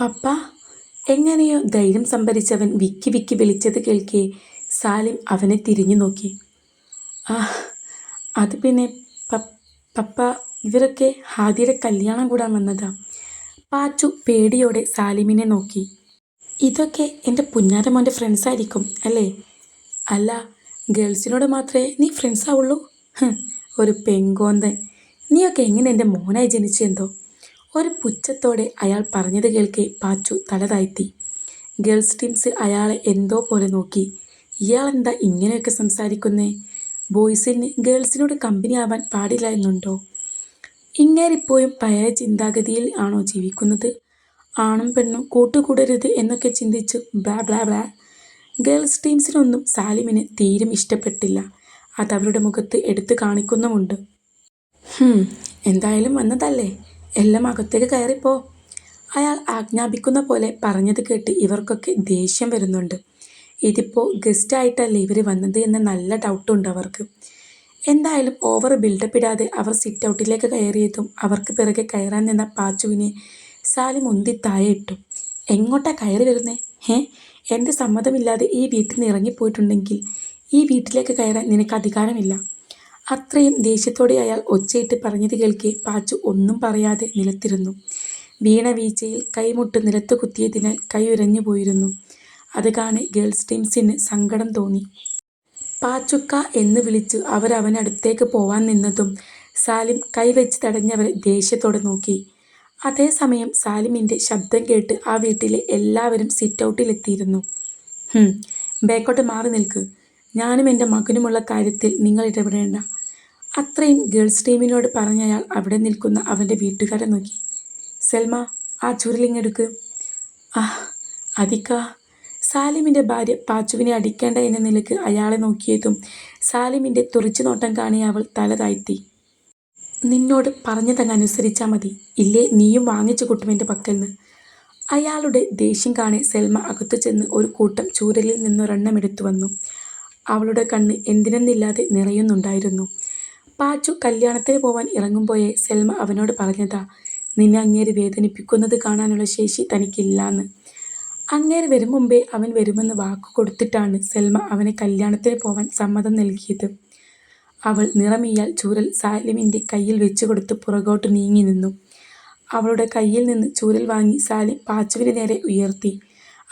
പപ്പ എങ്ങനെയോ ധൈര്യം സംഭരിച്ചവൻ വിക്കി വിക്കി വിളിച്ചത് കേൾക്കെ സാലിം അവനെ തിരിഞ്ഞു നോക്കി. ആ അത് പിന്നെ പപ്പ ഇവരൊക്കെ ഹാദിയുടെ കല്യാണം കൂടാൻ വന്നതാ. പാച്ചു പേടിയോടെ സാലിമിനെ നോക്കി. ഇതൊക്കെ എന്റെ പുന്നാരമോന്റെ ഫ്രണ്ട്സ് ആയിരിക്കും അല്ലേ? അല്ല ഗേൾസിനോട് മാത്രമേ നീ ഫ്രണ്ട്സ് ആവുള്ളൂ? ഒരു പെങ്കോന്തൻ. നീയൊക്കെ എങ്ങനെ എന്റെ മോനായി ജനിച്ചെന്തോ? ഒരു പുച്ഛത്തോടെ അയാൾ പറഞ്ഞത് കേൾക്കെ പാച്ചു തല താഴ്ത്തി ഗേൾസ് ടീംസ് അയാളെ എന്തോ പോലെ നോക്കി. ഇയാൾ എന്താ ഇങ്ങനെയൊക്കെ സംസാരിക്കുന്നേ? ബോയ്സിന് ഗേൾസിനോട് കമ്പനി ആവാൻ പാടില്ല എന്നുണ്ടോ? ഇങ്ങേരിപ്പോഴും പഴയ ചിന്താഗതിയിൽ ആണോ ജീവിക്കുന്നത്? ആണും പെണ്ണും കൂട്ടുകൂടരുത് എന്നൊക്കെ ചിന്തിച്ചു ബ്ലാ ബ്ലാ ബ്ലാ. ഗേൾസ് ടീംസിനൊന്നും സാലിമിന് തീരും ഇഷ്ടപ്പെട്ടില്ല. അതവരുടെ മുഖത്ത് എടുത്തു കാണിക്കുന്നുമുണ്ട്. എന്തായാലും വന്നതല്ലേ? എല്ലാം അകത്തേക്ക് കയറിപ്പോ. അയാൾ ആജ്ഞാപിക്കുന്ന പോലെ പറഞ്ഞത് കേട്ട് ഇവർക്കൊക്കെ ദേഷ്യം വരുന്നുണ്ട്. ഇതിപ്പോൾ ഗസ്റ്റായിട്ടല്ലേ ഇവർ വന്നത് എന്ന നല്ല ഡൗട്ടുണ്ട് അവർക്ക്. എന്തായാലും ഓവർ ബിൽഡപ്പ് ഇടാതെ അവർ സിറ്റ് ഔട്ടിലേക്ക് കയറിയതും അവർക്ക് പിറകെ കയറാൻ നിന്ന പാച്ചുവിനെ സാലിം ഉന്തി താഴെ ഇട്ടു. എങ്ങോട്ടാ കയറി വരുന്നേ? ഹേ എന്റെ സമ്മതമില്ലാതെ ഈ വീട്ടിൽ നിന്ന് ഇറങ്ങിപ്പോയിട്ടുണ്ടെങ്കിൽ ഈ വീട്ടിലേക്ക് കയറാൻ നിനക്ക് അധികാരമില്ല. അത്രയും ദേഷ്യത്തോടെ അയാൾ ഒച്ചയിട്ട് പറഞ്ഞത് കേൾക്കെ പാച്ചു ഒന്നും പറയാതെ നിലത്തിരുന്നു. വീണ വീഴ്ചയിൽ കൈമുട്ട് നിലത്ത് കുത്തിയതിനാൽ കൈ ഉരഞ്ഞു പോയിരുന്നു. അത് കാണെ ഗേൾസ് ടീംസിന് സങ്കടം തോന്നി. പാച്ചുക്ക എന്ന് വിളിച്ച് അവർ അവനടുത്തേക്ക് പോവാൻ നിന്നതും സാലിം കൈവച്ച് തടഞ്ഞവരെ ദേഷ്യത്തോടെ നോക്കി. അതേസമയം സാലിമിന്റെ ശബ്ദം കേട്ട് ആ വീട്ടിലെ എല്ലാവരും സിറ്റ് ഔട്ടിലെത്തിയിരുന്നു ബേക്കോട്ട് മാറി നിൽക്ക്. ഞാനും എന്റെ മകനുമുള്ള കാര്യത്തിൽ നിങ്ങൾ ഇടപെടേണ്ട. അത്രയും ഗേൾസ് ടീമിനോട് പറഞ്ഞയാൾ അവിടെ നിൽക്കുന്ന അവന്റെ വീട്ടുകാരെ നോക്കി. സെൽമ ആ ചുരുളിങ്ങെടുക്ക് ആ അധിക സാലിമിന്റെ ഭാര്യ പാച്ചുവിനെ അടിക്കേണ്ട എന്ന നിലയ്ക്ക് അയാളെ നോക്കിയതും സാലിമിന്റെ തുറച്ചു നോട്ടം കാണിയ അവൾ തല താഴ്ത്തി. നിന്നോട് പറഞ്ഞു അനുസരിച്ചാൽ മതി. ഇല്ലേ നീയും വാങ്ങിച്ചു കൂട്ടും എന്റെ പക്കൽ നിന്ന് അയാളുടെ ദേഷ്യം കാണെ സെൽമ അകത്തു ചെന്ന് ഒരു കൂട്ടം ചൂരലിൽ നിന്നൊരെണ്ണം എടുത്തു വന്നു. അവളുടെ കണ്ണ് എന്തിനെന്നില്ലാതെ നിറയുന്നുണ്ടായിരുന്നു. പാച്ചു കല്യാണത്തിന് പോവാൻ ഇറങ്ങുമ്പോഴേ സെൽമ അവനോട് പറഞ്ഞതാ നിന്നെ അങ്ങേര് വേദനിപ്പിക്കുന്നത് കാണാനുള്ള ശേഷി തനിക്കില്ലാന്ന്. അങ്ങേര് വരും മുമ്പേ അവൻ വരുമെന്ന് വാക്ക് കൊടുത്തിട്ടാണ് സെൽമ അവനെ കല്യാണത്തിന് പോവാൻ സമ്മതം നൽകിയത്. അവൾ നിറമിയാൽ ചൂരൽ സാലിമിന്റെ കയ്യിൽ വെച്ചു കൊടുത്ത് പുറകോട്ട് നീങ്ങി നിന്നു. അവളുടെ കയ്യിൽ നിന്ന് ചൂരൽ വാങ്ങി സാലിം പാച്ചുവിന് നേരെ ഉയർത്തി.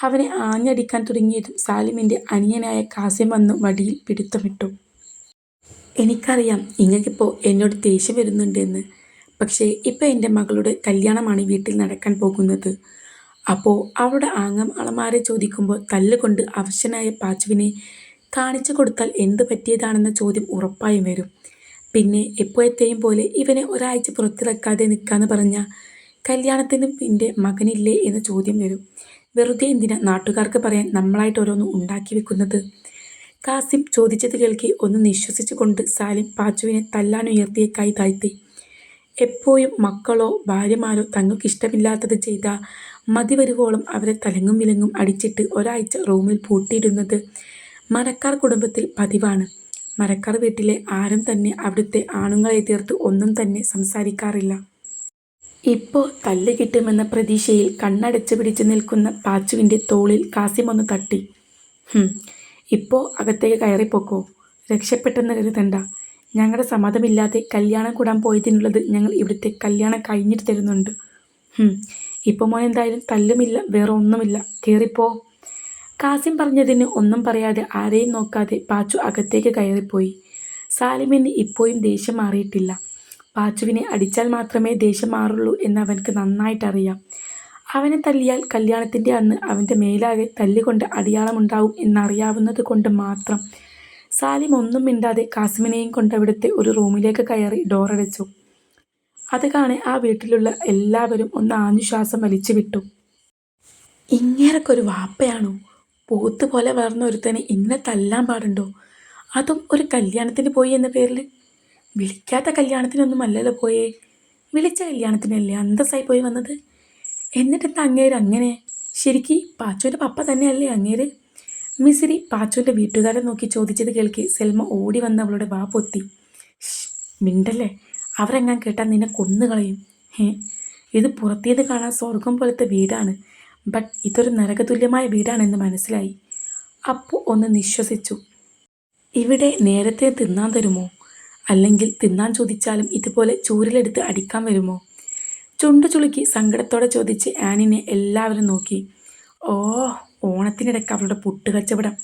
അവനെ ആഞ്ഞടിക്കാൻ തുടങ്ങിയതും സാലിമിന്റെ അനിയനായ കാസിം വന്നു വടിയിൽ പിടുത്തമിട്ടു. എനിക്കറിയാം ഇങ്ങക്കിപ്പോൾ എന്നോട് ദേഷ്യം വരുന്നുണ്ടെന്ന്. പക്ഷേ ഇപ്പോൾ എന്റെ മകളുടെ കല്യാണമാണ് വീട്ടിൽ നടക്കാൻ പോകുന്നത്. അപ്പോൾ അവളുടെ ആങ്ങം അളമാരെ ചോദിക്കുമ്പോൾ തല്ലുകൊണ്ട് അവശനായ പാച്ചുവിനെ കാണിച്ചു കൊടുത്താൽ എന്ത് പറ്റിയതാണെന്ന ചോദ്യം ഉറപ്പായും വരും. പിന്നെ എപ്പോഴത്തെയും പോലെ ഇവനെ ഒരാഴ്ച പുറത്തിറക്കാതെ നിൽക്കാന്ന് പറഞ്ഞാൽ കല്യാണത്തിന് എന്റെ മകനില്ലേ എന്ന ചോദ്യം വരും. വെറുതെ എന്തിനാ നാട്ടുകാർക്ക് പറയാൻ നമ്മളായിട്ട് ഓരോന്ന് ഉണ്ടാക്കി വെക്കുന്നത്? കാസിം ചോദിച്ചത് കേൾക്കി ഒന്ന് നിശ്വസിച്ചുകൊണ്ട് സാലിം പാച്ചുവിനെ തല്ലാനുയർത്തിയ കൈ താഴ്ത്തി. എപ്പോഴും മക്കളോ ഭാര്യമാരോ തങ്ങൾക്ക് ഇഷ്ടമില്ലാത്തത് ചെയ്ത മതി വരുവോളം അവരെ തലങ്ങും വിലങ്ങും അടിച്ചിട്ട് ഒരാഴ്ച റൂമിൽ പൂട്ടിയിടുന്നത് മരക്കാർ കുടുംബത്തിൽ പതിവാണ്. മരക്കാർ വീട്ടിലെ ആരും തന്നെ അവിടുത്തെ ആണുങ്ങളെ തീർത്ത് ഒന്നും തന്നെ സംസാരിക്കാറില്ല. ഇപ്പോൾ തല്ല് കിട്ടുമെന്ന പ്രതീക്ഷയിൽ കണ്ണടച്ച് പിടിച്ചു നിൽക്കുന്ന പാച്ചുവിന്റെ തോളിൽ കാസിം ഒന്ന് തട്ടി. ഇപ്പോൾ അകത്തേക്ക് കയറിപ്പോക്കോ രക്ഷപ്പെട്ടെന്ന് കരുതണ്ട ഞങ്ങളുടെ സമ്മതമില്ലാതെ കല്യാണം കൂടാൻ പോയതിനുള്ളത് ഞങ്ങൾ ഇവിടുത്തെ കല്യാണം കഴിഞ്ഞിട്ട് തരുന്നുണ്ട്. ഇപ്പോൾ മോൻ എന്തായാലും തല്ലുമില്ല വേറെ ഒന്നുമില്ല. കയറിപ്പോ കാസിം പറഞ്ഞതിന് ഒന്നും പറയാതെ ആരെയും നോക്കാതെ പാച്ചു അകത്തേക്ക് കയറിപ്പോയി. സാലിമിന് ഇപ്പോഴും ദേഷ്യം മാറിയിട്ടില്ല. പാച്ചുവിനെ അടിച്ചാൽ മാത്രമേ ദേഷ്യം മാറുള്ളൂ എന്ന് അവൻക്ക് നന്നായിട്ടറിയാം. അവനെ തല്ലിയാൽ കല്യാണത്തിന്റെ അന്ന് അവന്റെ മേലാകെ തല്ലുകൊണ്ട് അടിയാളമുണ്ടാവും എന്നറിയാവുന്നത് കൊണ്ട് മാത്രം. സാലിം ഒന്നും മിണ്ടാതെ കാസിമിനെയും കൊണ്ട് അവിടുത്തെ ഒരു റൂമിലേക്ക് കയറി ഡോറടച്ചു അത് കാണെ ആ വീട്ടിലുള്ള എല്ലാവരും ഒന്ന് ആഞ്ഞു ശ്വാസം വലിച്ചു വിട്ടു. ഇങ്ങേരൊക്കെ ഒരു വാപ്പയാണോ? പോത്ത് പോലെ വളർന്ന ഒരുത്തനെ ഇങ്ങനെ തല്ലാൻ പാടുണ്ടോ? അതും ഒരു കല്യാണത്തിന് പോയി എന്ന പേരിൽ വിളിക്കാത്ത കല്യാണത്തിനൊന്നും അല്ലല്ലോ പോയേ? വിളിച്ച കല്യാണത്തിനല്ലേ അന്തസ്സായി പോയി വന്നത്? എന്നിട്ടെന്താ അങ്ങേര് അങ്ങനെ. ശരിക്കും പാച്ചോന്റെ പപ്പ തന്നെയല്ലേ അങ്ങേര്? മിസിരി പാച്ചോന്റെ വീട്ടുകാരെ നോക്കി ചോദിച്ചത് കേൾക്കി സെൽമ ഓടി വന്ന് അവളുടെ വാ പൊത്തി. മിണ്ടല്ലേ? അവരെങ്ങാൻ കേട്ടാൽ നിന്നെ കൊന്നുകളയും ഹേ ഇത് പുറത്തേത് കാണാൻ സ്വർഗം പോലത്തെ വീടാണ്. ബട്ട് ഇതൊരു നരകതുല്യമായ വീടാണെന്ന് മനസ്സിലായി. അപ്പു ഒന്ന് നിശ്വസിച്ചു. ഇവിടെ നേരത്തെ തിന്നാൻ തരുമോ? അല്ലെങ്കിൽ തിന്നാൻ ചോദിച്ചാലും ഇതുപോലെ ചൂരിലെടുത്ത് അടിക്കാൻ വരുമോ? ചുണ്ടു ചുളുക്കി സങ്കടത്തോടെ ചോദിച്ച് ആനിനെ എല്ലാവരും നോക്കി. ഓ ഓണത്തിനിടയ്ക്ക് അവളുടെ പുട്ട് കച്ചവടം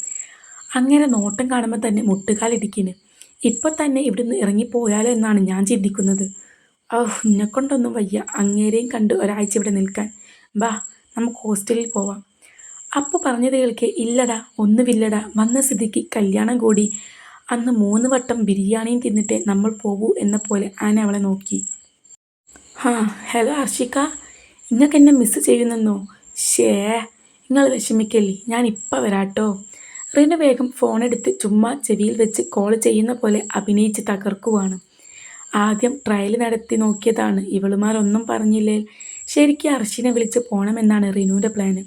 അങ്ങനെ നോട്ടം കാണുമ്പോൾ തന്നെ മുട്ടുകാലിടിക്കിന് ഇപ്പം തന്നെ ഇവിടുന്ന് ഇറങ്ങിപ്പോയാലോ എന്നാണ് ഞാൻ ചിന്തിക്കുന്നത്. ഓഹ് എന്നെ കൊണ്ടൊന്നും വയ്യ. അങ്ങേരെയും കണ്ട് ഒരാഴ്ച ഇവിടെ നിൽക്കാൻ. ബാ നമുക്ക് ഹോസ്റ്റലിൽ പോവാം. അപ്പോൾ പറഞ്ഞത് കേൾക്കെ ഇല്ലടാ ഒന്നുമില്ലടാ. വന്ന സ്ഥിതിക്ക് കല്യാണം കൂടി. അന്ന് മൂന്ന് വട്ടം ബിരിയാണിയും തിന്നിട്ടേ നമ്മൾ പോകൂ എന്ന പോലെ ആന അവളെ നോക്കി. ഹാ ഹലോ ഹർഷിക നിങ്ങൾക്ക് എന്നെ മിസ് ചെയ്യുന്നെന്നോ? ഷേ നിങ്ങൾ വിഷമിക്കല്ലേ. ഞാൻ ഇപ്പം വരാട്ടോ. റിനു വേഗം ഫോണെടുത്ത് ചുമ്മാ ചെവിയിൽ വെച്ച് കോൾ ചെയ്യുന്ന പോലെ അഭിനയിച്ച് തകർക്കുവാണ്. ആദ്യം ട്രയൽ നടത്തി നോക്കിയതാണ്. ഇവളുമാരൊന്നും പറഞ്ഞില്ലേ? ശരിക്കും അർഷിനെ വിളിച്ച് പോകണമെന്നാണ് റിനുവിന്റെ പ്ലാന്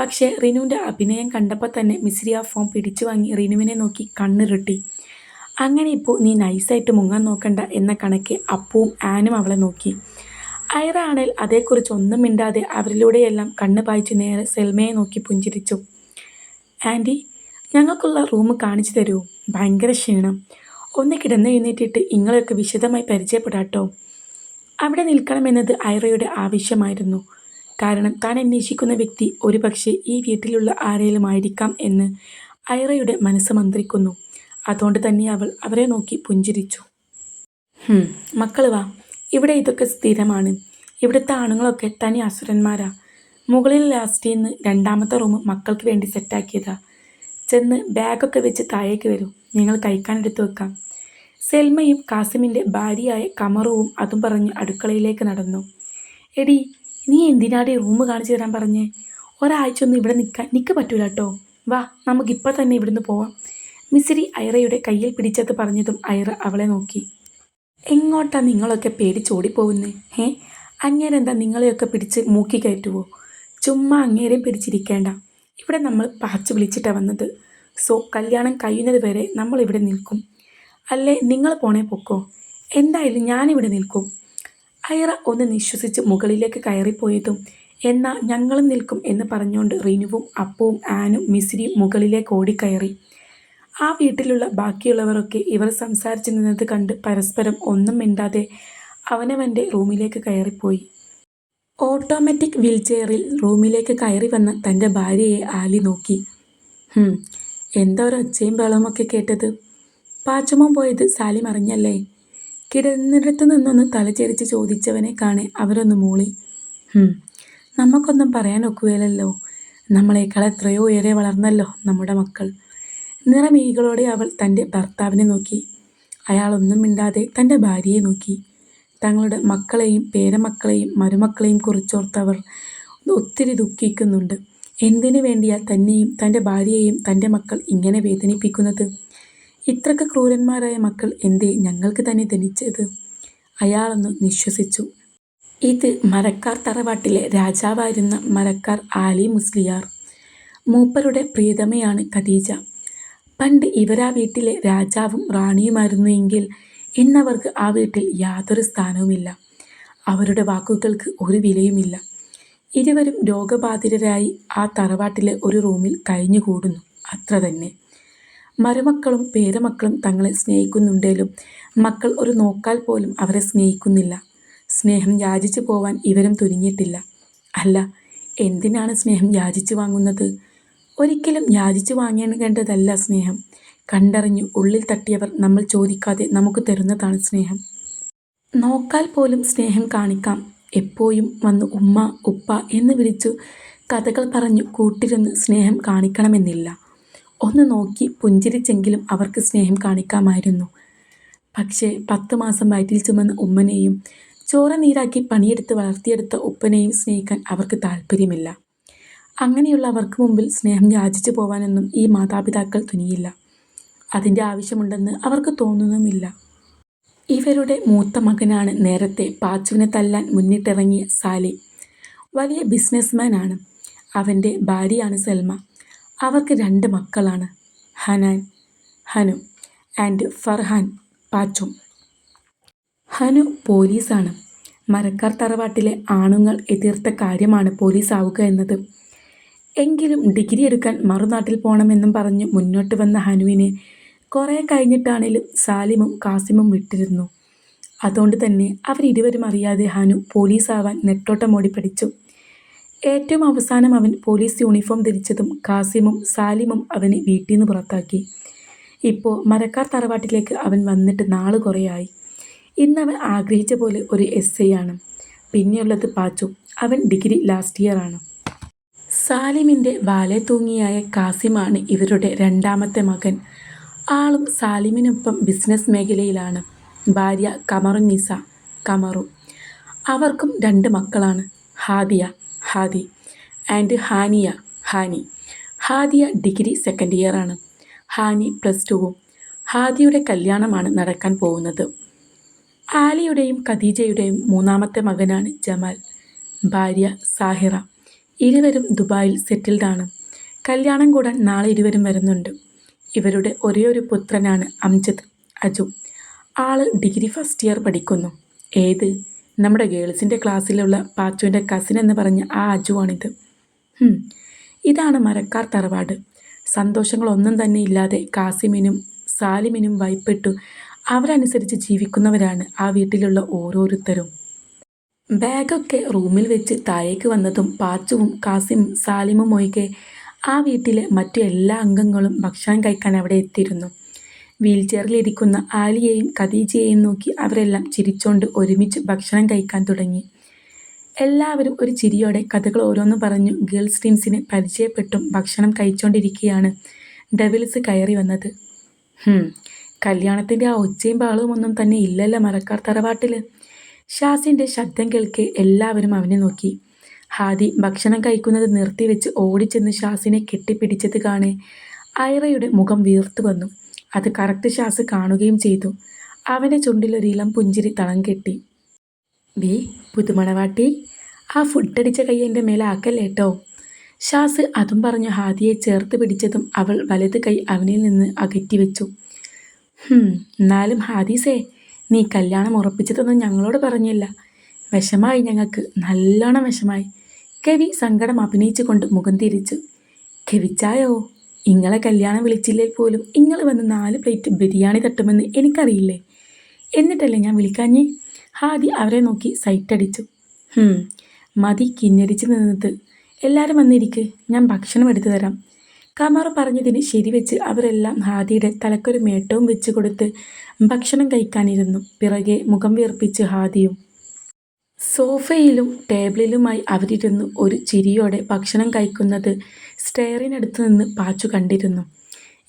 പക്ഷേ റിനുവിന്റെ അഭിനയം കണ്ടപ്പോൾ തന്നെ മിസ്രി ആ ഫോൺ പിടിച്ചു വാങ്ങി റിനുവിനെ നോക്കി കണ്ണിരുട്ടി. അങ്ങനെ ഇപ്പോൾ നീ നൈസായിട്ട് മുങ്ങാൻ നോക്കണ്ട എന്ന കണക്ക് അപ്പവും ആനും അവളെ നോക്കി. ഐറ ആണേൽ അതേക്കുറിച്ച് ഒന്നും മിണ്ടാതെ അവരിലൂടെയെല്ലാം കണ്ണ് പായിച്ച് നേരെ സെൽമയെ നോക്കി പുഞ്ചിരിച്ചു. ആന്റി ഞങ്ങൾക്കുള്ള റൂം കാണിച്ചു തരൂ. ഭയങ്കര ക്ഷീണം. ഒന്ന് കിടന്ന് എഴുന്നേറ്റിട്ട് ഇങ്ങളെയൊക്കെ വിശദമായി പരിചയപ്പെടാട്ടോ. അവിടെ നിൽക്കണമെന്നത് ഐറയുടെ ആവശ്യമായിരുന്നു. കാരണം താൻ അന്വേഷിക്കുന്ന വ്യക്തി ഒരുപക്ഷെ ഈ വീട്ടിലുള്ള ആരെങ്കിലും ആയിരിക്കാം എന്ന് ഐറയുടെ മനസ്സ് മന്ത്രിക്കുന്നു. അതുകൊണ്ട് തന്നെ അവൾ അവരെ നോക്കി പുഞ്ചിരിച്ചു. മക്കൾ വാ. ഇവിടെ ഇതൊക്കെ സ്ഥിരമാണ്. ഇവിടുത്തെ ആണുങ്ങളൊക്കെ തനി അസുരന്മാരാ. മുകളിൽ ലാസ്റ്റിൽ നിന്ന് രണ്ടാമത്തെ റൂം മക്കൾക്ക് വേണ്ടി സെറ്റാക്കിയതാ. ചെന്ന് ബാഗൊക്കെ വെച്ച് താഴേക്ക് വരും. ഞങ്ങൾ കഴിക്കാനെടുത്ത് വെക്കാം. സെൽമയും കാസിമിന്റെ ഭാര്യയായ കമറുവും അതും പറഞ്ഞ് അടുക്കളയിലേക്ക് നടന്നു. എടി നീ എന്തിനാടി റൂം കാണിച്ചു തരാൻ പറഞ്ഞേ? ഒരാഴ്ച ഒന്നും ഇവിടെ നിൽക്കാൻ നിൽക്ക് പറ്റൂല കേട്ടോ വാ നമുക്കിപ്പോൾ തന്നെ ഇവിടുന്ന് പോവാം. മിസിരി ഐറയുടെ കയ്യിൽ പിടിച്ചത് പറഞ്ഞതും ഐറ അവളെ നോക്കി. എങ്ങോട്ടാ നിങ്ങളൊക്കെ പേടിച്ചോടിപ്പോകുന്നേ ഏ അങ്ങേരെന്താ നിങ്ങളെയൊക്കെ പിടിച്ച് മൂക്കി കയറ്റുവോ? ചുമ്മാ അങ്ങേരെയും പിടിച്ചിരിക്കേണ്ട. ഇവിടെ നമ്മൾ പാച്ചു വിളിച്ചിട്ടാണ് വന്നത്. സോ കല്യാണം കഴിയുന്നത് വരെ നമ്മളിവിടെ നിൽക്കും. അല്ലേ നിങ്ങൾ പോണേ പൊക്കോ? എന്തായാലും ഞാനിവിടെ നിൽക്കും. ഐറ ഒന്ന് നിശ്വസിച്ച് മുകളിലേക്ക് കയറിപ്പോയതും എന്നാൽ ഞങ്ങളും നിൽക്കും എന്ന് പറഞ്ഞുകൊണ്ട് റിനുവും അപ്പവും ആനും മിസിരിയും മുകളിലേക്ക് ഓടിക്കയറി. ആ വീട്ടിലുള്ള ബാക്കിയുള്ളവരൊക്കെ ഇവർ സംസാരിച്ചു നിന്നത് കണ്ട് പരസ്പരം ഒന്നും മിണ്ടാതെ അവനവന്റെ റൂമിലേക്ക് കയറിപ്പോയി. ഓട്ടോമാറ്റിക് വീൽചെയറിൽ റൂമിലേക്ക് കയറി വന്ന തന്റെ ഭാര്യയെ ആലി നോക്കി. എന്താ ഒരു ഒച്ചയും ബഹളമൊക്കെ കേട്ടത്? പാച്ചുമോൻ പോയത് സാലിം അറിഞ്ഞല്ലേ? കിടന്നിടത്ത് നിന്നൊന്ന് തലചെരിച്ച് ചോദിച്ചവനെ കാണെ അവരൊന്ന് മൂളി. നമുക്കൊന്നും പറയാൻ ഒക്കുകയില്ലല്ലോ. നമ്മളെക്കാൾ എത്രയോ ഉയരെ വളർന്നല്ലോ നമ്മുടെ മക്കൾ. നിറമീകളോടെ അവൾ തന്റെ ഭർത്താവിനെ നോക്കി. അയാളൊന്നും മിണ്ടാതെ തന്റെ ഭാര്യയെ നോക്കി. തങ്ങളുടെ മക്കളെയും പേരമക്കളെയും മരുമക്കളെയും കുറിച്ചോർത്തവർ ഒത്തിരി ദുഃഖിക്കുന്നുണ്ട്. എന്തിനു വേണ്ടിയാൽ തന്നെയും തന്റെ ഭാര്യയെയും തന്റെ മക്കൾ ഇങ്ങനെ വേദനിപ്പിക്കുന്നത്? ഇത്രക്ക് ക്രൂരന്മാരായ മക്കൾ എന്തേ ഞങ്ങൾക്ക് തന്നെ ധനിച്ചത്? അയാളൊന്ന് നിശ്വസിച്ചു. ഇത് മരക്കാർ തറവാട്ടിലെ രാജാവായിരുന്ന മരക്കാർ ആലി മുസ്ലിയാർ. മൂപ്പരുടെ പ്രിയതമയാണ് ഖദീജ. പണ്ട് ഇവരാ വീട്ടിലെ രാജാവും റാണിയുമായിരുന്നു എങ്കിൽ ഇന്നവർക്ക് ആ വീട്ടിൽ യാതൊരു സ്ഥാനവുമില്ല. അവരുടെ വാക്കുകൾക്ക് ഒരു വിലയുമില്ല. ഇരുവരും രോഗബാധിതരായി ആ തറവാട്ടിലെ ഒരു റൂമിൽ കഴിഞ്ഞുകൂടുന്നു. അത്ര തന്നെ. മരുമക്കളും പേരമക്കളും തങ്ങളെ സ്നേഹിക്കുന്നുണ്ടെങ്കിലും മക്കൾ ഒരു നോക്കാൽ പോലും അവരെ സ്നേഹിക്കുന്നില്ല. സ്നേഹം യാചിച്ചു പോവാൻ ഇവരും തുനിഞ്ഞിട്ടില്ല. അല്ല എന്തിനാണ് സ്നേഹം യാചിച്ചു വാങ്ങുന്നത്? ഒരിക്കലും യാചിച്ചു വാങ്ങേണ്ടതല്ല സ്നേഹം. കണ്ടറിഞ്ഞു ഉള്ളിൽ തട്ടിയവർ നമ്മൾ ചോദിക്കാതെ നമുക്ക് തരുന്നതാണ് സ്നേഹം. നോക്കാൽ പോലും സ്നേഹം കാണിക്കാം. എപ്പോഴും വന്ന് ഉമ്മ ഉപ്പ എന്ന് വിളിച്ചു കഥകൾ പറഞ്ഞു കൂട്ടിരുന്ന് സ്നേഹം കാണിക്കണമെന്നില്ല. ഒന്ന് നോക്കി പുഞ്ചിരിച്ചെങ്കിലും അവർക്ക് സ്നേഹം കാണിക്കാമായിരുന്നു. പക്ഷേ പത്ത് മാസം വയറ്റിൽ ചുമന്ന ഉമ്മനെയും ചോറ നീരാക്കി പണിയെടുത്ത് വളർത്തിയെടുത്ത ഉപ്പനെയും സ്നേഹിക്കാൻ അവർക്ക് താല്പര്യമില്ല അങ്ങനെയുള്ള അവർക്ക് മുമ്പിൽ സ്നേഹം യാചിച്ചു പോവാനൊന്നും ഈ മാതാപിതാക്കൾ തുനിയില്ല. അതിന്റെ ആവശ്യമുണ്ടെന്ന് അവർക്ക് തോന്നുന്നുമില്ല. ഇവരുടെ മൂത്ത മകനാണ് നേരത്തെ പാച്ചുവിനെ തല്ലാൻ മുന്നിട്ടിറങ്ങിയ സാലി. വലിയ ബിസിനസ്മാൻ ആണ് അവന്റെ ഭാര്യയാണ് സൽമ. അവർക്ക് രണ്ട് മക്കളാണ്. ഹനാൻ ഹനു ആൻഡ് ഫർഹാൻ പാച്ചു. ഹനു പോലീസാണ്. മരക്കാർ തറവാട്ടിലെ ആണുങ്ങൾ എതിർത്ത കാര്യമാണ് പോലീസ് ആവുക എന്നത്. എങ്കിലും ഡിഗ്രി എടുക്കാൻ മറുനാട്ടിൽ പോകണമെന്നും പറഞ്ഞ് മുന്നോട്ട് വന്ന ഹനുവിനെ കുറേ കഴിഞ്ഞിട്ടാണേലും സാലിമും കാസിമും വിട്ടിരുന്നു. അതുകൊണ്ട് തന്നെ അവരിരുവരും അറിയാതെ ഹനു പോലീസാവാൻ നെട്ടോട്ടമോടി പഠിച്ചു. ഏറ്റവും അവസാനം അവൻ പോലീസ് യൂണിഫോം ധരിച്ചതും കാസിമും സാലിമും അവനെ വീട്ടിൽ നിന്ന് പുറത്താക്കി. ഇപ്പോൾ മരക്കാർ തറവാട്ടിലേക്ക് അവൻ വന്നിട്ട് നാൾ കുറേയായി. ഇന്ന് അവൻ ആഗ്രഹിച്ച പോലെ ഒരു എസ് ഐ ആണ്. പിന്നെയുള്ളത് പാച്ചു. അവൻ ഡിഗ്രി ലാസ്റ്റ് ഇയർ ആണ്. സാലിമിന്റെ ബാലെ തൂങ്ങിയായ കാസിമാണ് ഇവരുടെ രണ്ടാമത്തെ മകൻ. ആളും സാലിമിനൊപ്പം ബിസിനസ് മേഖലയിലാണ്. ഭാര്യ കമറുന്നിസ കമറു. അവർക്കും രണ്ട് മക്കളാണ്. Hadiya Hadi. And Haniya Hani. Hadiya degree second year ആണ്. ഹാനി പ്ലസ് ടുവും ഹാദിയുടെ കല്യാണമാണ് നടക്കാൻ പോകുന്നത്. ആലിയുടെയും ഖദീജയുടെയും മൂന്നാമത്തെ മകനാണ് ജമാൽ. ഭാര്യ സാഹിറ. ഇരുവരും ദുബായിൽ സെറ്റിൽഡ് ആണ്. കല്യാണം കൂടാൻ നാളെ ഇരുവരും വരുന്നുണ്ട്. ഇവരുടെ ഒരേ ഒരു പുത്രനാണ് അംജദ് അജു. ആൾ ഡിഗ്രി ഫസ്റ്റ് ഇയർ പഠിക്കുന്നു. ഏത്? നമ്മുടെ ഗേൾസിന്റെ ക്ലാസ്സിലുള്ള പാച്ചുവിന്റെ കസിൻ എന്ന് പറഞ്ഞ ആ അജുവാണിത്. ഇതാണ് മരക്കാർ തറവാട്. സന്തോഷങ്ങളൊന്നും തന്നെ ഇല്ലാതെ കാസിമിനും സാലിമിനും വൈപ്പെട്ടു. അവരനുസരിച്ച് ജീവിക്കുന്നവരാണ് ആ വീട്ടിലുള്ള ഓരോരുത്തരും. ബാഗൊക്കെ റൂമിൽ വെച്ച് താഴേക്ക് വന്നതും പാച്ചുവും കാസിമും സാലിമും ഒഴികെ ആ വീട്ടിലെ മറ്റു എല്ലാ അംഗങ്ങളും ഭക്ഷണം കഴിക്കാൻ അവിടെ എത്തിയിരുന്നു. വീൽ ചെയറിലിരിക്കുന്ന ആലിയെയും ഖദീജയെയും നോക്കി അവരെല്ലാം ചിരിച്ചോണ്ട് ഒരുമിച്ച് ഭക്ഷണം കഴിക്കാൻ തുടങ്ങി. എല്ലാവരും ഒരു ചിരിയോടെ കഥകൾ ഓരോന്ന് പറഞ്ഞു ഗേൾസ് ടീംസിനെ പരിചയപ്പെട്ടും ഭക്ഷണം കഴിച്ചുകൊണ്ടിരിക്കുകയാണ് ഡെവിൽസ് കയറി വന്നത്. കല്യാണത്തിന്റെ ആ ഒച്ചയും ബാളവും ഒന്നും തന്നെ ഇല്ലല്ലോ മറക്കാർ തറവാട്ടിൽ ഷാസിന്റെ ശബ്ദം കേൾക്കെ എല്ലാവരും അവനെ നോക്കി. ഹാദി ഭക്ഷണം കഴിക്കുന്നത് നിർത്തിവെച്ച് ഓടിച്ചെന്ന് ഷാസിനെ കെട്ടിപ്പിടിച്ചത് കാണെ ഐറയുടെ മുഖം വീർത്തു വന്നു. അത് കറക്റ്റ് ഷാസ് കാണുകയും ചെയ്തു. അവന്റെ ചുണ്ടിലൊരിളം പുഞ്ചിരി തളം കെട്ടി. ബി പുതുമണവാട്ടി ആ ഫുഡടിച്ച കൈ എന്റെ മേലെ ആക്കല്ലേട്ടോ ഷാസ് അതും പറഞ്ഞു ഹാദിയെ ചേർത്ത് പിടിച്ചതും അവൾ വലത് കൈ അവനിൽ നിന്ന് അകറ്റി വെച്ചു. എന്നാലും ഹാദീസേ നീ കല്യാണം ഉറപ്പിച്ചതൊന്നും ഞങ്ങളോട് പറഞ്ഞില്ല. വിഷമായി ഞങ്ങൾക്ക് നല്ലോണം വിഷമായി. കവി സങ്കടം അഭിനയിച്ചുകൊണ്ട് മുഖം തിരിച്ചു. കവിച്ചായോ ഇങ്ങളെ കല്യാണം വിളിച്ചില്ലേ പോലും ഇങ്ങൾ വന്ന് നാല് പ്ലേറ്റ് ബിരിയാണി തട്ടുമെന്ന് എനിക്കറിയില്ലേ? എന്നിട്ടല്ലേ ഞാൻ വിളിക്കാഞ്ഞേ? ഹാദി അവരെ നോക്കി സൈറ്റടിച്ചു. മതി കിന്നരിച്ച് നിന്നത്. എല്ലാവരും വന്നിരിക്ക് ഞാൻ ഭക്ഷണം എടുത്തു തരാം. കമർ പറഞ്ഞതിന് ശരിവെച്ച് അവരെല്ലാം ഹാദിയുടെ തലക്കൊരു മേട്ടവും വെച്ച് കൊടുത്ത് ഭക്ഷണം കഴിക്കാനിരുന്നു. പിറകെ മുഖം വീർപ്പിച്ച് ഹാദിയും സോഫയിലും ടേബിളിലുമായി അവരിരുന്നു ഒരു ചിരിയോടെ ഭക്ഷണം കഴിക്കുന്നത് സ്റ്റെയറിനടുത്ത് നിന്ന് പാച്ചു കണ്ടിരുന്നു.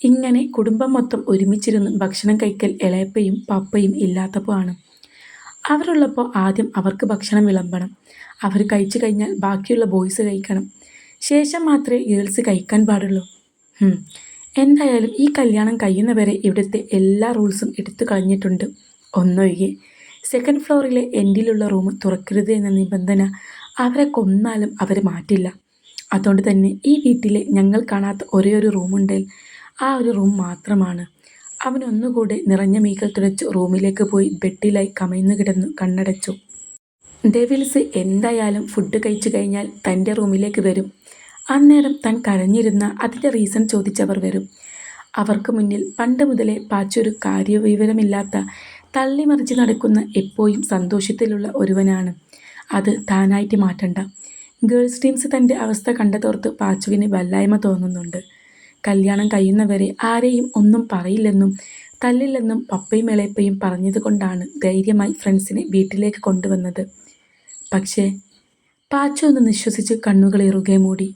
ഇങ്ങനെ കുടുംബം മൊത്തം ഒരുമിച്ചിരുന്ന് ഭക്ഷണം കഴിക്കൽ ഇളയപ്പയും പപ്പയും ഇല്ലാത്തപ്പോൾ ആണ് അവരുള്ളപ്പോൾ ആദ്യം അവർക്ക് ഭക്ഷണം വിളമ്പണം. അവർ കഴിച്ചു കഴിഞ്ഞാൽ ബാക്കിയുള്ള ബോയ്സ് കഴിക്കണം. ശേഷം മാത്രമേ ഗേൾസ് കഴിക്കാൻ പാടുള്ളൂ. എന്തായാലും ഈ കല്യാണം കഴിയുന്നവരെ ഇവിടുത്തെ എല്ലാ റൂൾസും എടുത്തു കളഞ്ഞിട്ടുണ്ട്. ഒന്നൊഴികെ. സെക്കൻഡ് ഫ്ലോറിലെ എൻഡിലുള്ള റൂം തുറക്കരുത് എന്ന നിബന്ധന അവരെ കൊന്നാലും അവർ മാറ്റില്ല. അതുകൊണ്ട് തന്നെ ഈ വീട്ടിലെ ഞങ്ങൾ കാണാത്ത ഒരേ ഒരു റൂമുണ്ടെങ്കിൽ ആ ഒരു റൂം മാത്രമാണ്. അവൻ ഒന്നുകൂടെ നിറഞ്ഞ മീകൾ തുടച്ച് റൂമിലേക്ക് പോയി ബെഡിലായി കമഴ്ന്നു കിടന്നു കണ്ണടച്ചു. ഡെവിൽസ് എന്തായാലും ഫുഡ് കഴിച്ചു കഴിഞ്ഞാൽ തന്റെ റൂമിലേക്ക് വരും. അന്നേരം താൻ കരഞ്ഞിരുന്ന അതിന്റെ റീസൺ ചോദിച്ചവർ വരും. അവർക്ക് മുന്നിൽ പണ്ട് മുതലേ പാച്ചൊരു കാര്യവിവരമില്ലാത്ത തള്ളിമറിച്ച് നടക്കുന്ന എപ്പോഴും സന്തോഷത്തിലുള്ള ഒരുവനാണ്. അത് താനായിട്ട് മാറ്റണ്ട. ഗേൾസ് ടീംസ് തന്റെ അവസ്ഥ കണ്ടതോർത്ത് പാച്ചുവിന് വല്ലായ്മ തോന്നുന്നുണ്ട്. കല്യാണം കഴിയുന്നവരെ ആരെയും ഒന്നും പറയില്ലെന്നും തല്ലില്ലെന്നും പപ്പയും ഇളയപ്പയും പറഞ്ഞതുകൊണ്ടാണ് ധൈര്യമായി ഫ്രണ്ട്സിനെ വീട്ടിലേക്ക് കൊണ്ടുവന്നത്. പക്ഷേ പാച്ചു ഒന്ന് നിശ്വസിച്ച് കണ്ണുകൾ ഇറുകെ മൂടി.